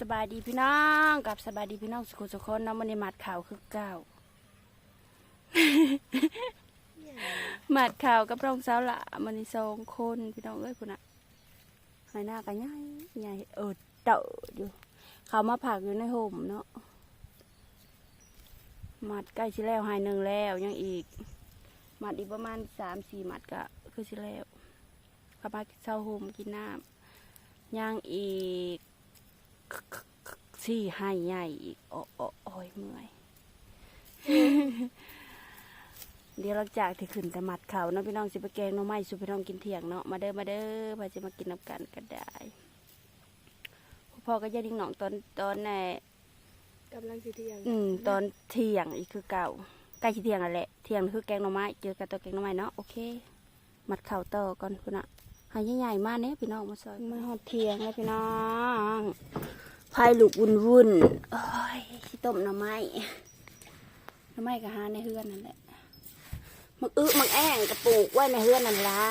สบายดีพี่น้องกับสบายดีพี่น้องสุขสุขคนเน้องมันในมัดข่าวคือเก่ามัดข่าวกับรองสาวละมันในสองคนพี่น้องเอ้ยพุ่นอะหายหน้ากันใหญ่ใหญ่เออเต๋ออยู่เขามาผักอยู่ในห่มเนาะมัดใกล้ชิแล้วหายหนึ่งแล้วยังอีกมัดอีกประมาณสามสี่มัดก็คือชิแล้วเขามาเช่าห่มกินน้ำยังอีก สี่ให้ใหญ่อีก โอ้โอ้โอ้ยเมื่อย เดี๋ยวหลังจากที่ขึ้นแต่มัดเขาเนาะพี่น้องสิไปแกงน้องไม้สุพี่น้องกินเที่ยงเนาะมาเด้อมาเด้อพาจะมากินน้ำกันก็ได้พ่อก็จะดิ้งหนองตอนตอนในกำลังสิเที่ยงอืมตอนเที่ยงอีกคือเก่าใกล้สิเที่ยงอะแหละเที่ยงคือแกงหน่อไม้เจอกันตัวแกงหน่อไม้เนาะโอเค มัดเข่าต่อก่อนพุ่นอะ หายใหญ่ๆมากเนี่ยพี่น้องมาซอยมาหอดเทียงแล้วพี่น้องพายลูกวุ่นวุ่นๆโอ้ยขี้ต้มหน่อไม้หน่อไม้ก็หาในเฮือนนั่นแหละมักอึมักแอ่งกระปลูกไว้ในเฮือนนั่นล่ะ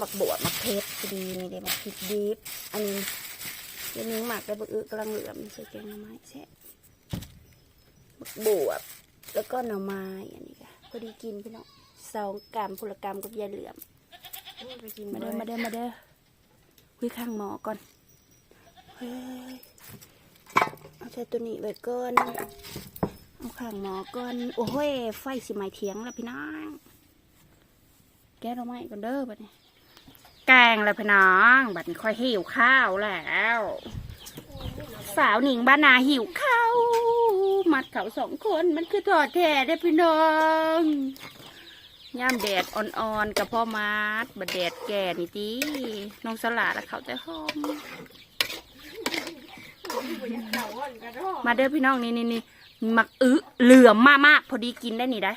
มักบวชมักเพชรก็ดีนี่เด้มักพริกดิบอันนี้เดี๋ยวนี้หมักได้บักอึกำลังเหลือมใส่แกงหน่อไม้แซ่บบักบวบแล้วก็หน่อไม้อันนี้ค่ะพอดีกินพี่น้องสองกรัมพลกรรมกับยาเหลือม ไปกินมาเด้อมาเด้อมาเด้อคุยข้างหมอก่อนเฮ้ยเอาใช้ตัวนี้ไว้ก่อนเอาข้างหมอก่อนโอ้ยไฟสิไหม้เถียงแล้วพี่น้องแก้หน่อไม้ก่อนเด้อบัดนี้ แกงแล้วพี่น้องบัดนี้ค่อยหิวข้าวแล้ว สาวหนิงบ้านนาหิวข้าวมัดเขาสองคนมันคือถอดแท้ได้อพี่น้อง ย่ามแดดอ่อนๆกับพ่อมัดบัดแดดแก่นี่จีน้องสลัดแล้วเขาจะหอม มาเด้อพี่น้องนี่นี่นี่มักอึเหลือมมากๆพอดีกินได้นี่ได้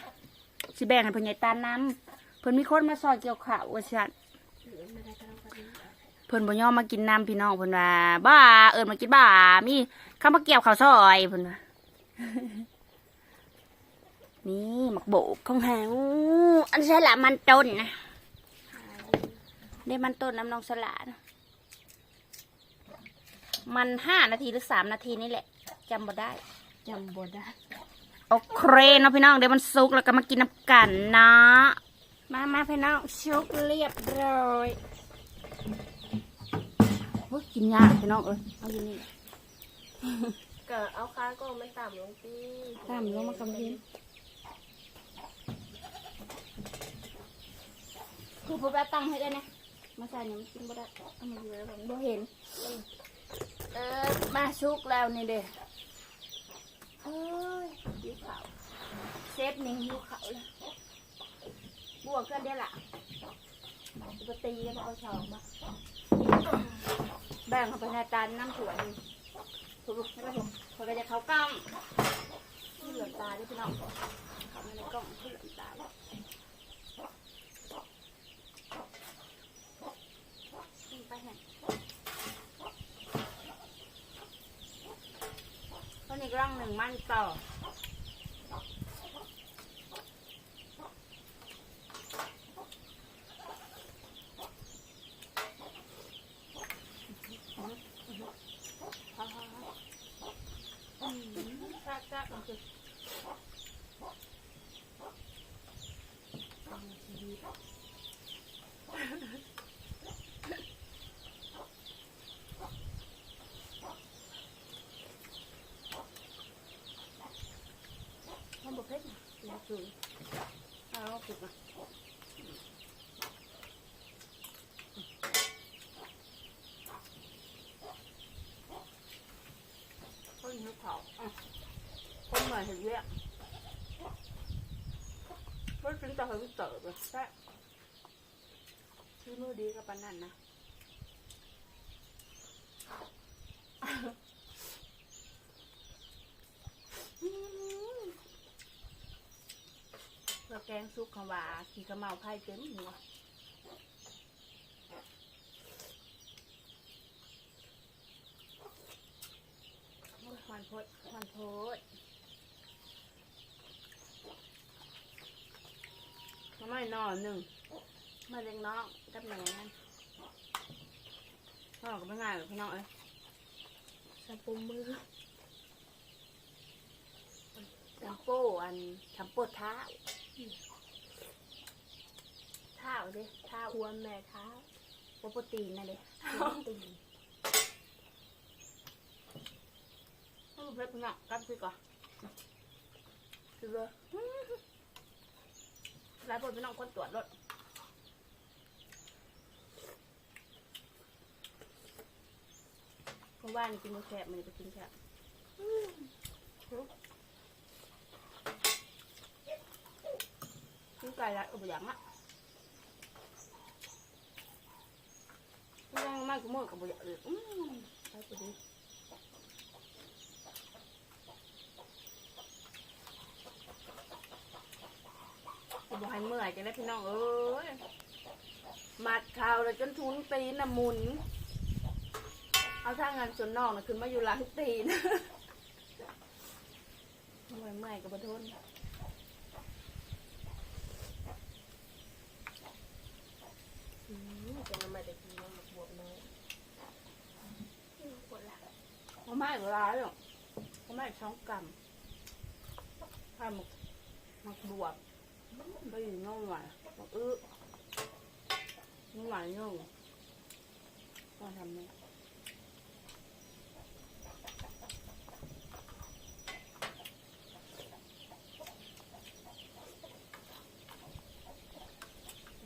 สิแบ่งให้พ่อใหญ่ตาน้ำเพิ่นมีคนมาซอยเกี่ยวข้าวว่าซั่นเพิ่นบ่ยอมมากินน้ำพี่น้องเพิ่นว่าบ้าเอิ้นมากินบ้ามีข้าวมาเกี่ยวข้าวซอยเพิ่นว่า นี่หมักโบกของแหงอันใช่ละมันต้นนะได้มันต้นน้ำนองสลานะมันห้านาทีหรือสามนาทีนี่แหละจำบ่ได้จำบ่ได้โอเคเนาะพี่น้องเดี๋ยวมันสุกแล้วก็มากินน้ำกันเนาะมามาพี่น้องชุกเรียบร้อยโอ้ยกินยากพี่น้องเอ้ยเอาอยู่นี่ก็เอาค้าก็ไม่ต่ำลงปีตามลงมากำพิน คือผมไปตั้งให้ได้นะ มาใส่เนี่ยมันกินบ่ได้เอามาอยู่แล้วผมบ่เห็น เออมาชุกแล้วนี่เด้เอ้ยหิวขาวเซฟหนิงหิวขาวเลยบวกกันได้ละจะไปตีกันเอาชองมาแบ่งเข้าไปในจานน้ำถั่วนี่ถูกไหมครับผมเขาก็จะเขากล้องที่เหลือตาด้วยพี่น้องเขาไม่ในกล้องที่เหลือตาเลยไปไหน ร่องหนึ่งมั่นต่อจ้าก็คือมันบกเพชรนะเป็นจุยเอาเอาปิดมาคนหิวเขาอะคนเหมือนเห็นเยอะ คนเตาเห็นเต๋อไปแซ่ชื่อมือดีกับปานนั่นนะเราแกงซุปขาวาขี่กระเมาไข่เต็มหัวโอ้ยหวานพดหวานพด ทำไมนอนหนึ่งมาเลี้ยงน้องกับแม่นั่นน้องก็ไม่ง่ายหรอกพี่น้องเอ้ยสปูมือแชมโป้อันแชมโป้เท้าเท้าดิเท้าหัวแม่เท้าโปรตีนนั่นเลยตีนต้องเพิ่มหนักกับพี่ก่อนคือเลย หลายคนพี่น้องคนตรวจรถเพราะว่านี่กินมะแคบมันจะกินแคบกินไก่ละอุบยังอะยังมากก็มือกับบุญเลยอืมไปไปดิ บอกให้เมื่อยจะได้พี่น้องเอ้ยมัดข่าวเลยจนทุนตีนน่ะหมุน เอาทางงานส่วนนอกน่ะขึ้นมาอยู่หลังตีนเมื่อยเมื่อยกับบทนอืมจะมาได้กินมันบวบน้อยปวดละเอาไม้ก็ร้ายหรอกเอาไม้ช่องกำให้หมักหมักบวบ ไปอยู่น่องหวานหมักอื้อน่องหวานน่องต้องทำเนี่ย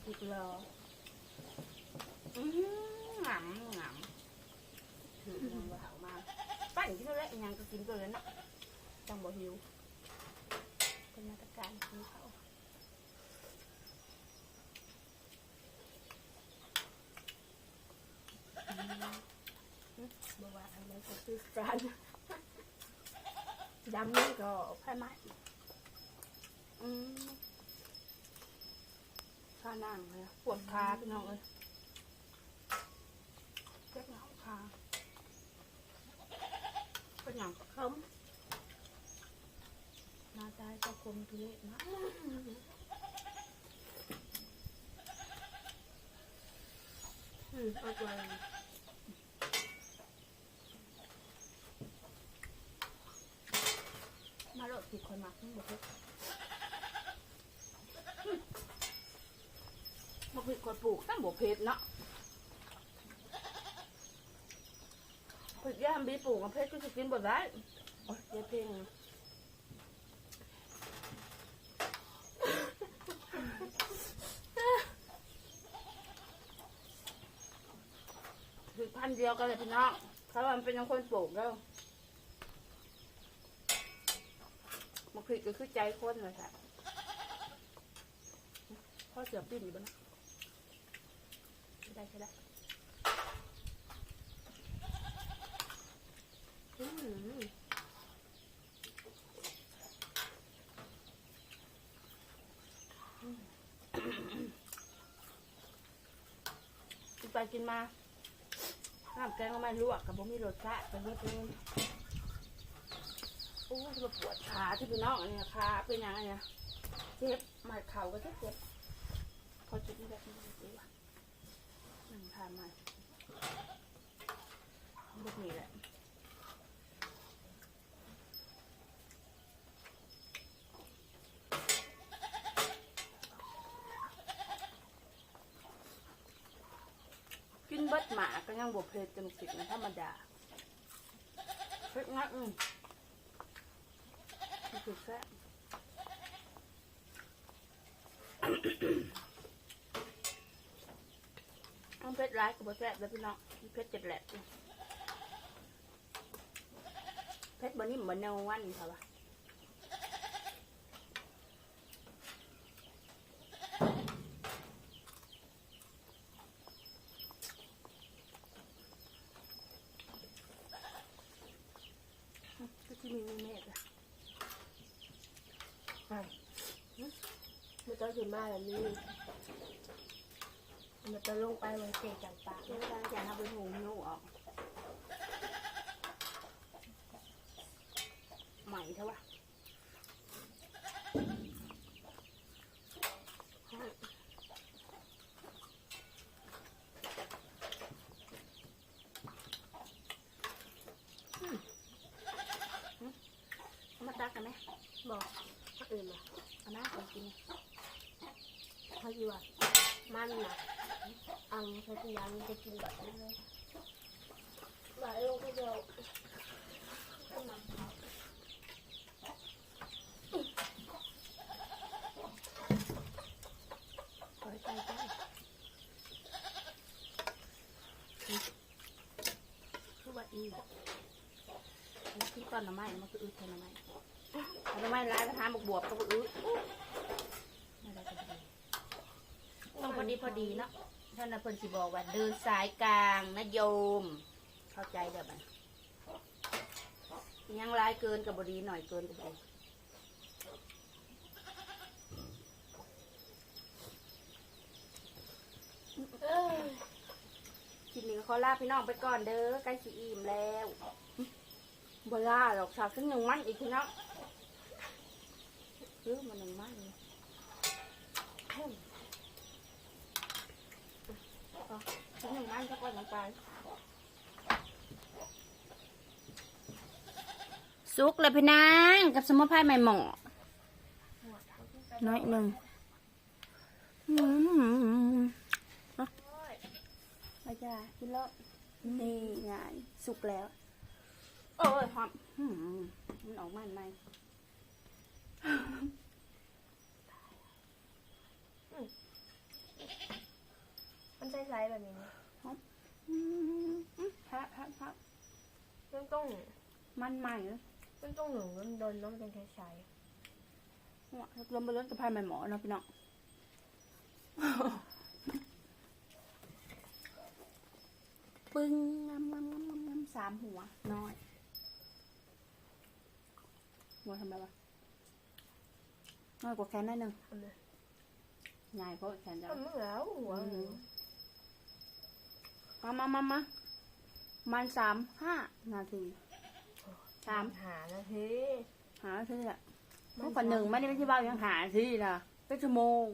ผิดเหร ก็คือการดำนี่ก็ไพ่ไม้อืมข้านั่งเลยปวดขาพี่น้องเลยเจ็บเหงาขาเป็นอย่างคมนาตาเจ้าคมทุเรศมากอืมอาตัว มาโหลด ผิดคนมาขึ้นบกเพชรมาผิดคนปลูกตั้งบกเพชรเนาะผิดย่ามบีปลูกกับเพชรก็จะกินบ่ได้โอ้ยเดี๋ยวเพลงคือพันธุ์เดียวกันเลยพี่น้องเขาว่ามันเป็นยังคนปลูกแล้ว มันคือก็คือใจคนเลยค่ะพ่อเสือปิ้นอยู่บ้านใช่ได้ใช่ได้อืมกินไปกินมาน้ำแกงก็ไม่ลวกกับผมมีรสชาติเป็นนิดนึง โอ้ยมาปวดขาที่พี่น้องอันเนี้ยขาเป็นยังไงเนี่ยเจ็บมาเข่าก็เจ็บเจ็บพอจุดนี้แบบนี้ดีว่ะหนึ่งทานมาแบบนี้แหละกินเบิดหมาก็ยังบวเพลจนสิบนะธรรมดาเพ็ดงัดอืม มันคือแซ่บต้องเพชรร้ายกับแซ่บแล้วพี่น้องเพชรเจ็ดแหลกเพชรบนนี้เหมือนแนววันค่ะวะ มันต้องถึงมาแบบนี้มันจะลงไปมันเก็บจับปลาเดี๋ยวาจะทำเป็นหูลูกออกใหม่เท่าวะมาตักกันไหมบอก ตื่นมาเอาหน้าไปกินเขาจีว่ามันนะอังใช้กินยามันจะกินแบบนี้เลยแบบลงไปเดียวปล่อยไปจ้ะคือว่าอีมันคือนหน่อไม้มันคืออึดแทนหน่อไม้ เอาหน่อไมร้ายกระทานบวบบวบก็บอึดนั่นแหละก็ดีต้องพอดีพอดีเนาะท่านน่ะเพิ่นสิบอกว่าเดินสายกลางนะโยม เข้าใจเด้อบัดยังร้ายเกินกับบดีหน่อยเกินกับบดีเออคลิปนี้ก็ขอลาพี่น้องไปก่อนเด้อใกล้สิอิ่มแล้วบลาหรอกสาวซึ่งหนึ่งมันอีกพี่น้อง เออมันหนึ่งมันเลยเอาซึ่งหนึ่งมันก็ก่อนลงไปซุกเลยพี่นางกับสมุนไพรใหม่หมอน้อยหนึ่งอืมอาจารย์กินแล้วนี่ไงสุกแล้ว โอ้ยหอมมมันออกมาไหม มันใช้ไซส์แบบนี้อืมพระพระพระมันต้องมันใหม่เลยมันต้องหนึ่งมันโดนน้ำเป็นใช้ไซส์เนี่ยลมไปล้นกระเพายใหม่หมอเนาะพี่น้องปึ้งงำงำงำงำงำสามหัวน้อยหัวทำไมวะ น้อยกว่าแขนได้หนึ่งอันนี้ใหญ่เพราะแขนจะมันไม่แล้วหัวอืมมามามามามันสามห้านาทีสามหานะเฮ้หานาทีอะเมื่อก่อนหนึ่งไม่ได้ไม่ใช่เบายังหานาทีนะเป็นชั่วโมง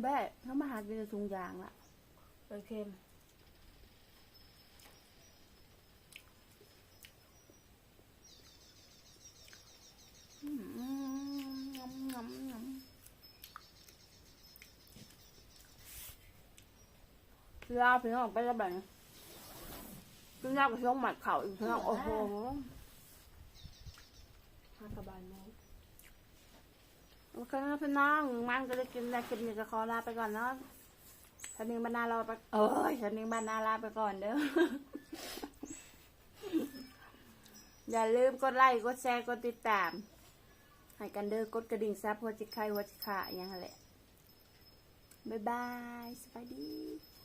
แบ่เขามาหากินในถุงยางละมันเค็ม อืมงำงำงำ ลาพี่น้องไปแล้วแบบนี้พี่น้องก็ช่องหมัดเข่าอีกพี่น้องโอ้โหห้ากบาลน้องโอเคนะพี่น้องมันก็ได้กินได้กินนี่ก็ขอลาไปก่อนเนาะฉันนิงบรรณาเราไปเอ้ยฉันนิงบรรณาลาไปก่อนเด้ออย่าลืมกดไลค์กดแชร์กดติดตามให้กันเด้อกดกระดิ่งซับหัวจิไข่หัวจิขาอย่างนั้นแหละบ๊ายบายสวัสดี